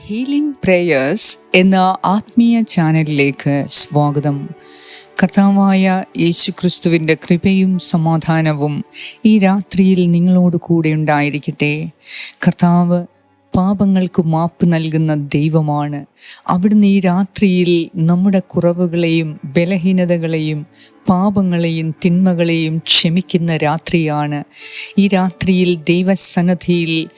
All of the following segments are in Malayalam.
ഹീലിംഗ് പ്രേയേഴ്സ് എന്ന ആത്മീയ ചാനലിലേക്ക് സ്വാഗതം. കർത്താവായ യേശുക്രിസ്തുവിന്റെ കൃപയും സമാധാനവും ഈ രാത്രിയിൽ നിങ്ങളോട് കൂടെ ഉണ്ടായിരിക്കട്ടെ. കർത്താവ് പാപങ്ങൾക്ക് മാപ്പ് നൽകുന്ന ദൈവമാണ്. അവിടുന്ന് ഈ രാത്രിയിൽ നമ്മുടെ കുറവുകളെയും ബലഹീനതകളെയും പാപങ്ങളെയും തിന്മകളെയും ക്ഷമിക്കുന്ന രാത്രിയാണ്. ഈ രാത്രിയിൽ ദൈവസന്നദ്ധിയിൽ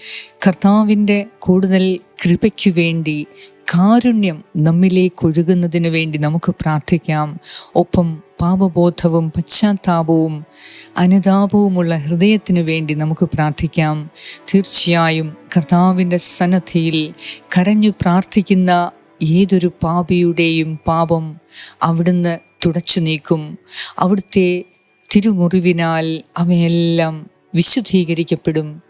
കർത്താവിന്റെ കൂടുതൽ കൃപയ്ക്കു വേണ്ടി കാരുണ്യം നമ്മിലേക്ക് ഒഴുകുന്നതിനു വേണ്ടി നമുക്ക് പ്രാർത്ഥിക്കാം. ഒപ്പം പാപബോധവും പശ്ചാത്താപവും അനുതാപവുമുള്ള ഹൃദയത്തിനു വേണ്ടി നമുക്ക് പ്രാർത്ഥിക്കാം. തീർച്ചയായും കർത്താവിന്റെ സന്നദ്ധിയിൽ കരഞ്ഞു പ്രാർത്ഥിക്കുന്ന ഏതൊരു പാപിയുടെയും പാപം അവിടുന്ന് തുടച്ചു നീക്കും. അവിടുത്തെ തിരുമുറിവിനാൽ അവയെല്ലാം വിശുദ്ധീകരിക്കപ്പെടും.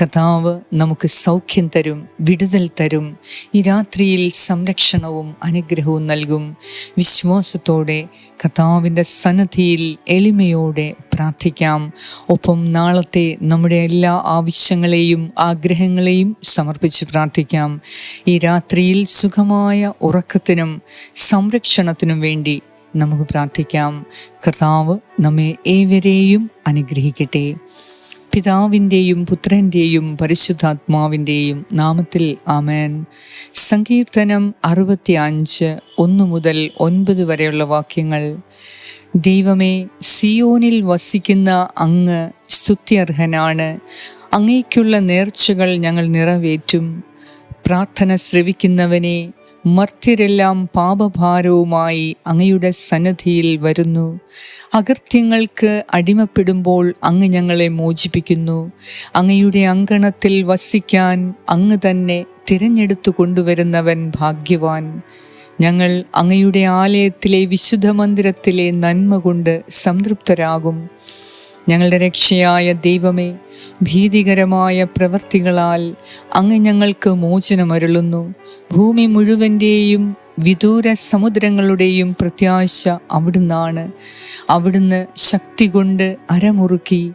കർത്താവ് നമുക്ക് സൗഖ്യം തരും വിടുതൽ തരും. ഈ രാത്രിയിൽ സംരക്ഷണവും അനുഗ്രഹവും നൽകും. വിശ്വാസത്തോടെ കഥാവിന്റെ സന്നദ്ധിയിൽ എളിമയോടെ പ്രാർത്ഥിക്കാം. ഒപ്പം നാളത്തെ നമ്മുടെ എല്ലാ ആവശ്യങ്ങളെയും ആഗ്രഹങ്ങളെയും സമർപ്പിച്ച് പ്രാർത്ഥിക്കാം. ഈ രാത്രിയിൽ സുഖമായ ഉറക്കത്തിനും സംരക്ഷണത്തിനും വേണ്ടി നമുക്ക് പ്രാർത്ഥിക്കാം. കർത്താവ് നമ്മെ ഏവരെയും അനുഗ്രഹിക്കട്ടെ. പിതാവിന്റെയും പുത്രന്റെയും പരിശുദ്ധാത്മാവിന്റെയും നാമത്തിൽ ആമേൻ. സങ്കീർത്തനം അറുപത്തി അഞ്ച് ഒന്ന് മുതൽ ഒൻപത് വരെയുള്ള വാക്യങ്ങൾ. ദൈവമേ സിയോനിൽ വസിക്കുന്ന അങ്ങ് സ്തുത്യർഹനാണ്. അങ്ങേക്കുള്ള നേർച്ചകൾ ഞങ്ങൾ നിറവേറ്റും. പ്രാർത്ഥന ശ്രവിക്കുന്നവനെ മർത്യരെല്ലാം പാപഭാരവുമായി അങ്ങയുടെ സന്നദ്ധിയിൽ വരുന്നു. അകൃത്യങ്ങൾക്ക് അടിമപ്പെടുമ്പോൾ അങ്ങ് ഞങ്ങളെ മോചിപ്പിക്കുന്നു. അങ്ങയുടെ അങ്കണത്തിൽ വസിക്കാൻ അങ്ങ് തന്നെ തിരഞ്ഞെടുത്തു കൊണ്ടുവരുന്നവൻ ഭാഗ്യവാൻ. ഞങ്ങൾ അങ്ങയുടെ ആലയത്തിലെ വിശുദ്ധ മന്ദിരത്തിലെ നന്മ കൊണ്ട് സംതൃപ്തരാകും. ഞങ്ങളുടെ രക്ഷയായ ദൈവമേ ഭീതികരമായ പ്രവർത്തികളാൽ അങ്ങ് ഞങ്ങൾക്ക് മോചനമരുളുന്നു. ഭൂമി മുഴുവന്റെയും വിദൂര സമുദ്രങ്ങളുടെയും പ്രത്യാശ അവിടുന്നാണ്. അവിടുന്ന് ശക്തി കൊണ്ട് അരമുറുക്കി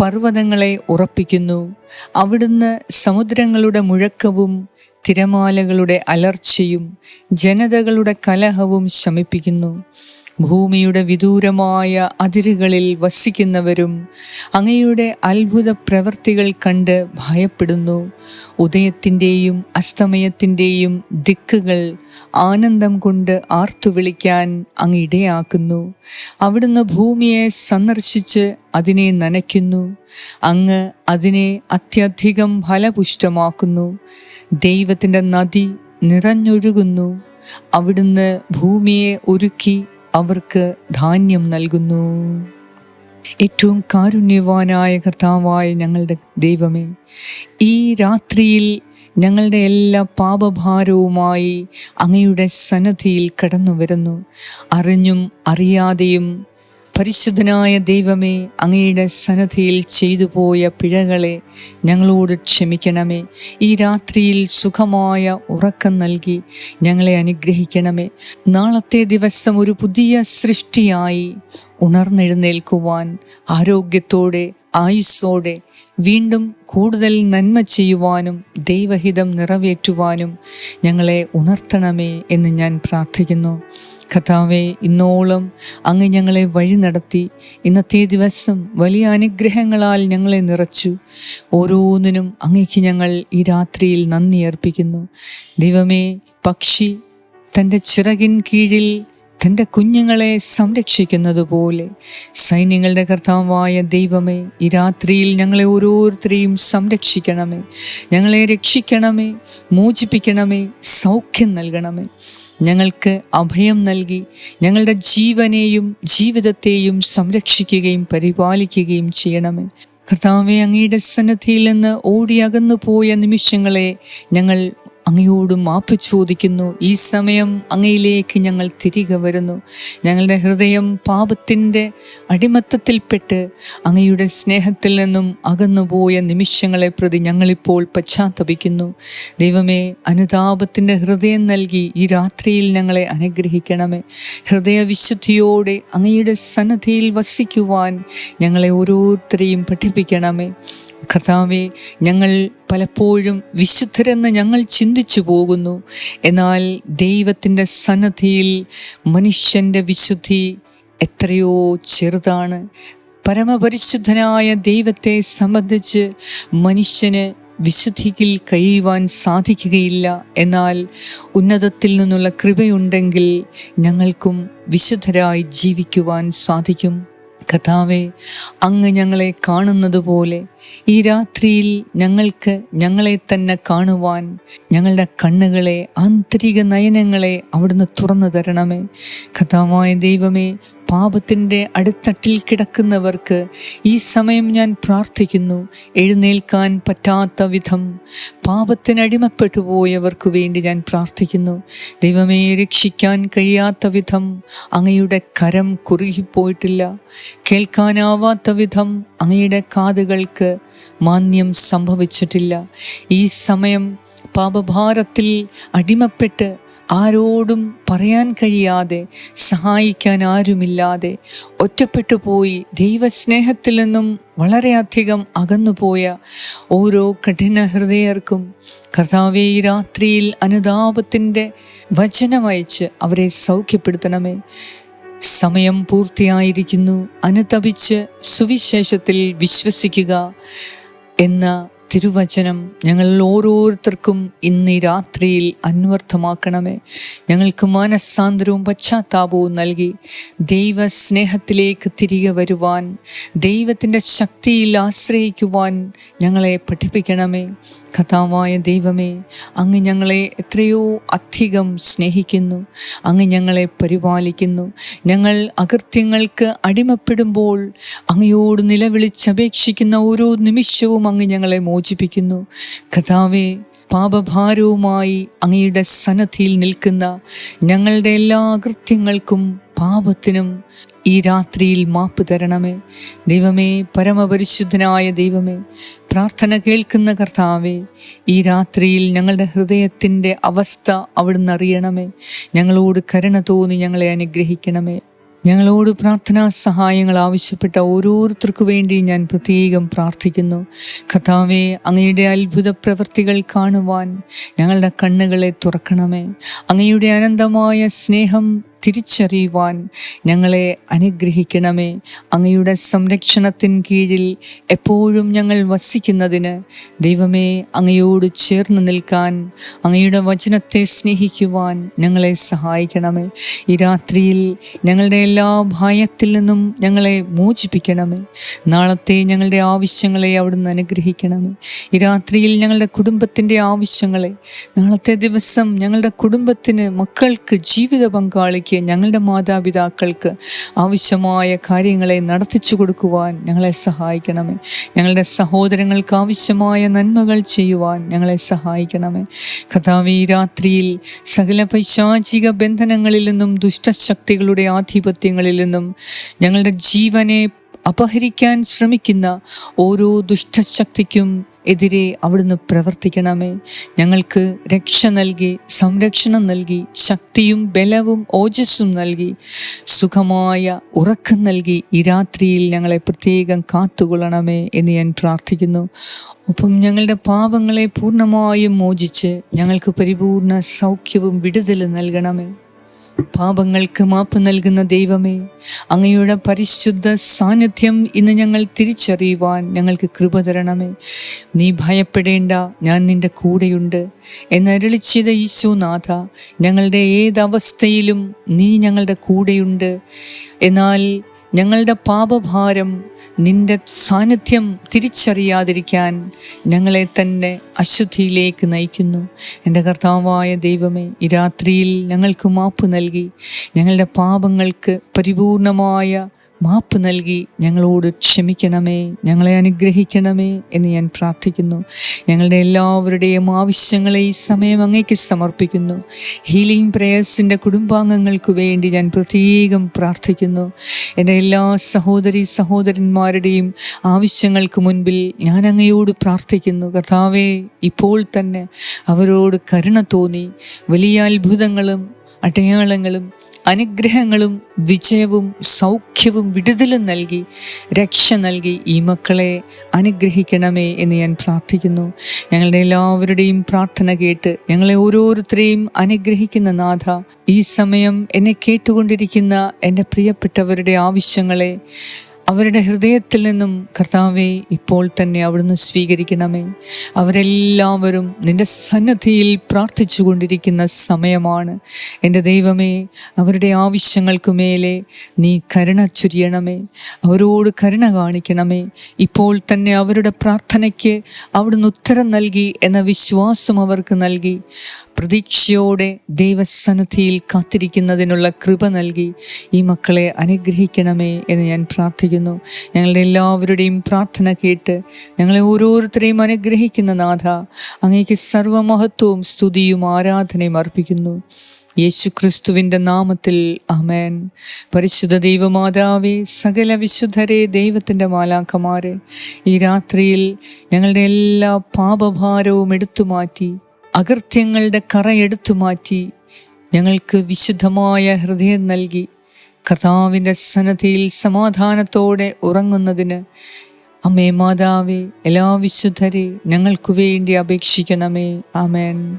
പർവതങ്ങളെ ഉറപ്പിക്കുന്നു. അവിടുന്ന് സമുദ്രങ്ങളുടെ മുഴക്കവും തിരമാലകളുടെ അലർച്ചയും ജനതകളുടെ കലഹവും ശമിപ്പിക്കുന്നു. ഭൂമിയുടെ വിദൂരമായ അതിരുകളിൽ വസിക്കുന്നവരും അങ്ങയുടെ അത്ഭുത പ്രവൃത്തികൾ കണ്ട് ഭയപ്പെടുന്നു. ഉദയത്തിന്റെയും അസ്തമയത്തിന്റെയും ദിക്കുകൾ ആനന്ദം കൊണ്ട് ആർത്തുവിളിക്കാൻ അങ്ങ് ഇടയാക്കുന്നു. അവിടുന്ന് ഭൂമിയെ സന്ദർശിച്ച് അതിനെ നനയ്ക്കുന്നു. അങ്ങ് അതിനെ അത്യധികം ഫലപുഷ്ടമാക്കുന്നു. ദൈവത്തിന്റെ നദി നിറഞ്ഞൊഴുകുന്നു. അവിടുന്ന് ഭൂമിയെ ഒരുക്കി അവർക്ക് ധാന്യം നൽകുന്നു. ഏറ്റവും കാരുണ്യവാനായ കർത്താവായ ഞങ്ങളുടെ ദൈവമേ ഈ രാത്രിയിൽ ഞങ്ങളുടെ എല്ലാ പാപഭാരവുമായി അങ്ങയുടെ സന്നദ്ധിയിൽ കടന്നു വരുന്നു അറിഞ്ഞും അറിയാതെയും പരിശുദ്ധനായ ദൈവമേ അങ്ങയുടെ സന്നദ്ധിയിൽ ചെയ്തു പോയ പിഴകളെ ഞങ്ങളോട് ക്ഷമിക്കണമേ. ഈ രാത്രിയിൽ സുഖമായ ഉറക്കം നൽകി ഞങ്ങളെ അനുഗ്രഹിക്കണമേ. നാളത്തെ ദിവസം ഒരു പുതിയ സൃഷ്ടിയായി ഉണർന്നെഴുന്നേൽക്കുവാൻ ആരോഗ്യത്തോടെ ആയുസ്സോടെ വീണ്ടും കൂടുതൽ നന്മ ചെയ്യുവാനും ദൈവഹിതം നിറവേറ്റുവാനും ഞങ്ങളെ ഉണർത്തണമേ എന്ന് ഞാൻ പ്രാർത്ഥിക്കുന്നു. കഥാവെ ഇന്നോളം അങ്ങ് ഞങ്ങളെ വഴി നടത്തി. ഇന്നത്തെ ദിവസം വലിയ അനുഗ്രഹങ്ങളാൽ ഞങ്ങളെ നിറച്ചു. ഓരോന്നിനും അങ്ങേക്ക് ഞങ്ങൾ ഈ രാത്രിയിൽ നന്ദി അർപ്പിക്കുന്നു. ദൈവമേ പക്ഷി തന്റെ ചിറകിൻ കീഴിൽ തന്റെ കുഞ്ഞുങ്ങളെ സംരക്ഷിക്കുന്നത് പോലെ സൈന്യങ്ങളുടെ കർത്താവായ ദൈവമേ ഈ രാത്രിയിൽ ഞങ്ങളെ ഓരോരുത്തരെയും സംരക്ഷിക്കണമേ. ഞങ്ങളെ രക്ഷിക്കണമേ മോചിപ്പിക്കണമേ സൗഖ്യം നൽകണമേ. ഞങ്ങൾക്ക് അഭയം നൽകി ഞങ്ങളുടെ ജീവനെയും ജീവിതത്തെയും സംരക്ഷിക്കുകയും പരിപാലിക്കുകയും ചെയ്യണമേ. കർത്താവെ അങ്ങയുടെ സന്നദ്ധിയിൽ നിന്ന് ഓടിയകന്നു പോയ നിമിഷങ്ങളെ ഞങ്ങൾ അങ്ങയോട് മാപ്പ് ചോദിക്കുന്നു. ഈ സമയം അങ്ങയിലേക്ക് ഞങ്ങൾ തിരികെ വരുന്നു. ഞങ്ങളുടെ ഹൃദയം പാപത്തിന്റെ അടിമത്തത്തിൽപ്പെട്ട് അങ്ങയുടെ സ്നേഹത്തിൽ നിന്നും അകന്നുപോയ നിമിഷങ്ങളെ പ്രതി ഞങ്ങളിപ്പോൾ പശ്ചാത്തപിക്കുന്നു. ദൈവമേ അനുതാപത്തിന്റെ ഹൃദയം നൽകി ഈ രാത്രിയിൽ ഞങ്ങളെ അനുഗ്രഹിക്കണമേ. ഹൃദയവിശുദ്ധിയോടെ അങ്ങയുടെ സന്നദ്ധിയിൽ വസിക്കുവാൻ ഞങ്ങളെ ഓരോരുത്തരെയും പഠിപ്പിക്കണമേ. കർത്താവെ ഞങ്ങൾ പലപ്പോഴും വിശുദ്ധരെന്ന് ഞങ്ങൾ ചിന്തിച്ചു പോകുന്നു. എന്നാൽ ദൈവത്തിന്റെ സന്നദ്ധിയിൽ മനുഷ്യന്റെ വിശുദ്ധി എത്രയോ ചെറുതാണ്. പരമപരിശുദ്ധനായ ദൈവത്തെ സംബന്ധിച്ച് മനുഷ്യന് വിശുദ്ധിയിൽ കഴിയുവാൻ സാധിക്കുകയില്ല. എന്നാൽ ഉന്നതത്തിൽ നിന്നുള്ള കൃപയുണ്ടെങ്കിൽ ഞങ്ങൾക്കും വിശുദ്ധരായി ജീവിക്കുവാൻ സാധിക്കും. കഥാവെ അങ്ങ് ഞങ്ങളെ കാണുന്നത് പോലെ ഈ രാത്രിയിൽ ഞങ്ങൾക്ക് ഞങ്ങളെ തന്നെ കാണുവാൻ ഞങ്ങളുടെ കണ്ണുകളെ ആന്തരിക നയനങ്ങളെ അവിടുന്ന് തുറന്നു തരണമേ. കഥാവായ ദൈവമേ പാപത്തിന്റെ അടിത്തട്ടിൽ കിടക്കുന്നവർക്ക് ഈ സമയം ഞാൻ പ്രാർത്ഥിക്കുന്നു. എഴുന്നേൽക്കാൻ പറ്റാത്ത വിധം പാപത്തിനടിമപ്പെട്ടു പോയവർക്ക് വേണ്ടി ഞാൻ പ്രാർത്ഥിക്കുന്നു. ദൈവമേ രക്ഷിക്കാൻ കഴിയാത്ത വിധം അങ്ങയുടെ കരം കുറുകിപ്പോയിട്ടില്ല. കേൾക്കാനാവാത്ത വിധം അങ്ങയുടെ കാതുകൾക്ക് മാന്യം സംഭവിച്ചിട്ടില്ല. ഈ സമയം പാപഭാരത്തിൽ അടിമപ്പെട്ട് ആരോടും പറയാൻ കഴിയാതെ സഹായിക്കാൻ ആരുമില്ലാതെ ഒറ്റപ്പെട്ടു പോയി ദൈവസ്നേഹത്തിൽ നിന്നും വളരെയധികം അകന്നുപോയ ഓരോ കഠിന ഹൃദയർക്കും കർത്താവെ ഈ രാത്രിയിൽ അനുതാപത്തിന്റെ വചനമയച്ച് അവരെ സൗഖ്യപ്പെടുത്തണമേ. സമയം പൂർത്തിയായിരിക്കുന്നു. അനുതപിച്ച് സുവിശേഷത്തിൽ വിശ്വസിക്കുക എന്ന തിരുവചനം ഞങ്ങൾ ഓരോരുത്തർക്കും ഇന്ന് രാത്രിയിൽ അന്വർത്ഥമാക്കണമേ. ഞങ്ങൾക്ക് മാനസാന്തരവും പശ്ചാത്താപവും നൽകി ദൈവസ്നേഹത്തിലേക്ക് തിരികെ വരുവാൻ ദൈവത്തിന്റെ ശക്തിയിൽ ആശ്രയിക്കുവാൻ ഞങ്ങളെ പഠിപ്പിക്കണമേ. കഥാവായ ദൈവമേ അങ്ങ് ഞങ്ങളെ എത്രയോ അധികം സ്നേഹിക്കുന്നു. അങ്ങ് ഞങ്ങളെ പരിപാലിക്കുന്നു. ഞങ്ങൾ അകൃത്യങ്ങൾക്ക് അടിമപ്പെടുമ്പോൾ അങ്ങയോട് നിലവിളിച്ചപേക്ഷിക്കുന്ന ഓരോ നിമിഷവും അങ്ങ് ഞങ്ങളെ മോചിപ്പിക്കുന്നു. കഥാവേ പാപഭാരവുമായി അങ്ങയുടെ സന്നദ്ധിയിൽ നിൽക്കുന്ന ഞങ്ങളുടെ എല്ലാ കൃത്യങ്ങൾക്കും പാപത്തിനും ഈ രാത്രിയിൽ മാപ്പ് തരണമേ. ദൈവമേ പരമപരിശുദ്ധനായ ദൈവമേ പ്രാർത്ഥന കേൾക്കുന്ന കർത്താവേ ഈ രാത്രിയിൽ ഞങ്ങളുടെ ഹൃദയത്തിന്റെ അവസ്ഥ അവിടുന്ന് അറിയണമേ. ഞങ്ങളോട് കരുണ തോന്നി ഞങ്ങളെ അനുഗ്രഹിക്കണമേ. ഞങ്ങളോട് പ്രാർത്ഥനാ സഹായങ്ങൾ ആവശ്യപ്പെട്ട ഓരോരുത്തർക്കു വേണ്ടി ഞാൻ പ്രത്യേകം പ്രാർത്ഥിക്കുന്നു. കഥാവെ അങ്ങയുടെ അത്ഭുത പ്രവൃത്തികൾ കാണുവാൻ ഞങ്ങളുടെ കണ്ണുകളെ തുറക്കണമേ. അങ്ങയുടെ അനന്തമായ സ്നേഹം തിരിച്ചറിയുവാൻ ഞങ്ങളെ അനുഗ്രഹിക്കണമേ. അങ്ങയുടെ സംരക്ഷണത്തിൻ കീഴിൽ എപ്പോഴും ഞങ്ങൾ വസിക്കുന്നതിന് ദൈവമേ അങ്ങയോട് ചേർന്ന് നിൽക്കാൻ അങ്ങയുടെ വചനത്തെ സ്നേഹിക്കുവാൻ ഞങ്ങളെ സഹായിക്കണമേ. ഈ രാത്രിയിൽ ഞങ്ങളുടെ എല്ലാ ഭയത്തിൽ നിന്നും ഞങ്ങളെ മോചിപ്പിക്കണമേ. നാളത്തെ ഞങ്ങളുടെ ആവശ്യങ്ങളെ അവിടുന്ന് അനുഗ്രഹിക്കണമേ. ഈ രാത്രിയിൽ ഞങ്ങളുടെ കുടുംബത്തിന്റെ ആവശ്യങ്ങളെ നാളത്തെ ദിവസം ഞങ്ങളുടെ കുടുംബത്തിന് മക്കൾക്ക് ജീവിത പങ്കാളിക്ക് ഞങ്ങളുടെ മാതാപിതാക്കൾക്ക് ആവശ്യമായ കാര്യങ്ങളെ നടത്തിച്ചു കൊടുക്കുവാൻ ഞങ്ങളെ സഹായിക്കണമേ. ഞങ്ങളുടെ സഹോദരങ്ങൾക്ക് ആവശ്യമായ നന്മകൾ ചെയ്യുവാൻ ഞങ്ങളെ സഹായിക്കണമേ. കഥാവി രാത്രിയിൽ സകല പൈശാചിക ബന്ധനങ്ങളിൽ നിന്നും ദുഷ്ടശക്തികളുടെ ആധിപത്യങ്ങളിൽ നിന്നും ഞങ്ങളുടെ ജീവനെ അപഹരിക്കാൻ ശ്രമിക്കുന്ന ഓരോ ദുഷ്ടശക്തിക്കും എതിരെ അവിടുന്ന് പ്രവർത്തിക്കണമേ. ഞങ്ങൾക്ക് രക്ഷ നൽകി സംരക്ഷണം നൽകി ശക്തിയും ബലവും ഓജസ്സും നൽകി സുഖമായ ഉറക്കം നൽകി ഈ രാത്രിയിൽ ഞങ്ങളെ പ്രത്യേകം കാത്തുകൊള്ളണമേ എന്ന് ഞാൻ പ്രാർത്ഥിക്കുന്നു. ഒപ്പം ഞങ്ങളുടെ പാപങ്ങളെ പൂർണമായും മോചിച്ച് ഞങ്ങൾക്ക് പരിപൂർണ സൗഖ്യവും വിടുതലും നൽകണമേ. പാപങ്ങൾക്ക് മാപ്പ് നൽകുന്ന ദൈവമേ അങ്ങയുടെ പരിശുദ്ധ സാന്നിധ്യം ഇന്ന് ഞങ്ങൾ തിരിച്ചറിയുവാൻ ഞങ്ങൾക്ക് കൃപ തരണമേ. നീ ഭയപ്പെടേണ്ട ഞാൻ നിന്റെ കൂടെയുണ്ട് എന്നരളി ചെയ്ത ഈശോനാഥ ഞങ്ങളുടെ ഏതവസ്ഥയിലും നീ ഞങ്ങളുടെ കൂടെയുണ്ട്. എന്നാൽ ഞങ്ങളുടെ പാപഭാരം നിന്റെ സാന്നിധ്യം തിരിച്ചറിയാതിരിക്കാൻ ഞങ്ങളെ തന്നെ അശുദ്ധിയിലേക്ക് നയിക്കുന്നു. എന്റെ കർത്താവായ ദൈവമേ ഈ രാത്രിയിൽ ഞങ്ങൾക്ക് മാപ്പ് നൽകി ഞങ്ങളുടെ പാപങ്ങൾക്ക് പരിപൂർണമായ മാപ്പ് നൽകി ഞങ്ങളോട് ക്ഷമിക്കണമേ ഞങ്ങളെ അനുഗ്രഹിക്കണമേ എന്ന് ഞാൻ പ്രാർത്ഥിക്കുന്നു. ഞങ്ങളുടെ എല്ലാവരുടെയും ആവശ്യങ്ങളെ ഈ സമയം അങ്ങേക്ക് സമർപ്പിക്കുന്നു. ഹീലിംഗ് പ്രേയേഴ്സിന്റെ കുടുംബാംഗങ്ങൾക്ക് വേണ്ടി ഞാൻ പ്രത്യേകം പ്രാർത്ഥിക്കുന്നു. എന്റെ എല്ലാ സഹോദരി സഹോദരന്മാരുടെയും ആവശ്യങ്ങൾക്ക് മുൻപിൽ ഞാൻ അങ്ങയോട് പ്രാർത്ഥിക്കുന്നു. കർത്താവേ ഇപ്പോൾ തന്നെ അവരോട് കരുണ തോന്നി. വലിയ അത്ഭുതങ്ങളും അടയാളങ്ങളും അനുഗ്രഹങ്ങളും വിജയവും സൗഖ്യവും വിടുതലും നൽകി രക്ഷ നൽകി ഈ മക്കളെ അനുഗ്രഹിക്കണമേ എന്ന് ഞാൻ പ്രാർത്ഥിക്കുന്നു. ഞങ്ങളുടെ എല്ലാവരുടെയും പ്രാർത്ഥന കേട്ട് ഞങ്ങളെ ഓരോരുത്തരെയും അനുഗ്രഹിക്കുന്ന നാഥ ഈ സമയം എന്നെ കേട്ടുകൊണ്ടിരിക്കുന്ന എന്റെ പ്രിയപ്പെട്ടവരുടെ ആവശ്യങ്ങളെ അവരുടെ ഹൃദയത്തിൽ നിന്നും കർത്താവെ ഇപ്പോൾ തന്നെ അവിടുന്ന് സ്വീകരിക്കണമേ. അവരെല്ലാവരും നിന്റെ സന്നദ്ധിയിൽ പ്രാർത്ഥിച്ചു കൊണ്ടിരിക്കുന്ന സമയമാണ്. എന്റെ ദൈവമേ അവരുടെ ആവശ്യങ്ങൾക്ക് മേലെ നീ കരുണ ചുരിയണമേ. അവരോട് കരുണ കാണിക്കണമേ. ഇപ്പോൾ തന്നെ അവരുടെ പ്രാർത്ഥനയ്ക്ക് അവിടുന്ന് ഉത്തരം നൽകി എന്ന വിശ്വാസം അവർക്ക് നൽകി. പ്രതീക്ഷയോടെ ദൈവസന്നിധിയിൽ കാത്തിരിക്കുന്നതിനുള്ള കൃപ നൽകി. ഈ മക്കളെ അനുഗ്രഹിക്കണമേ എന്ന് ഞാൻ പ്രാർത്ഥിക്കുന്നു. ഞങ്ങളുടെ എല്ലാവരുടെയും പ്രാർത്ഥന കേട്ട് ഞങ്ങളെ ഓരോരുത്തരെയും അനുഗ്രഹിക്കുന്ന നാഥ അങ്ങേക്ക് സർവമഹത്വവും സ്തുതിയും ആരാധനയും അർപ്പിക്കുന്നു. യേശു ക്രിസ്തുവിന്റെ നാമത്തിൽ അമേൻ പരിശുദ്ധ ദൈവമാതാവേ സകല വിശുദ്ധരെ ദൈവത്തിന്റെ മാലാക്കമാരെ ഈ രാത്രിയിൽ ഞങ്ങളുടെ എല്ലാ പാപഭാരവും എടുത്തു മാറ്റി അകൃത്യങ്ങളുടെ കറയെടുത്തു മാറ്റി ഞങ്ങൾക്ക് വിശുദ്ധമായ ഹൃദയം നൽകി കർത്താവിന്റെ സന്നദ്ധിയിൽ സമാധാനത്തോടെ ഉറങ്ങുന്നതിന് അമ്മേ മാതാവേ എല്ലാ വിശുദ്ധരെ ഞങ്ങൾക്കു വേണ്ടി അപേക്ഷിക്കണമേ. ആമേൻ.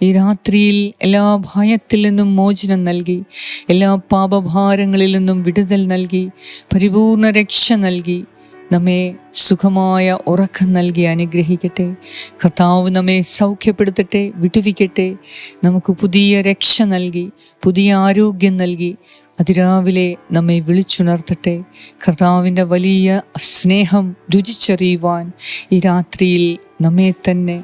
ഈ രാത്രിയിൽ എല്ലാ ഭയത്തിൽ നിന്നും മോചനം നൽകി എല്ലാ പാപഭാരങ്ങളിൽ നിന്നും വിടുതൽ നൽകി പരിപൂർണ രക്ഷ നൽകി നമ്മെ സുഖമായ ഉറക്കം നൽകി അനുഗ്രഹിക്കട്ടെ. കർത്താവ് നമ്മെ സൗഖ്യപ്പെടുത്തട്ടെ വിടുവിക്കട്ടെ. നമുക്ക് പുതിയ രക്ഷ നൽകി പുതിയ ആരോഗ്യം നൽകി അതിരാവിലെ നമ്മെ വിളിച്ചുണർത്തട്ടെ. കർത്താവിന്റെ വലിയ സ്നേഹം രുചിച്ചറിയുവാൻ ഈ രാത്രിയിൽ നമ്മെ തന്നെ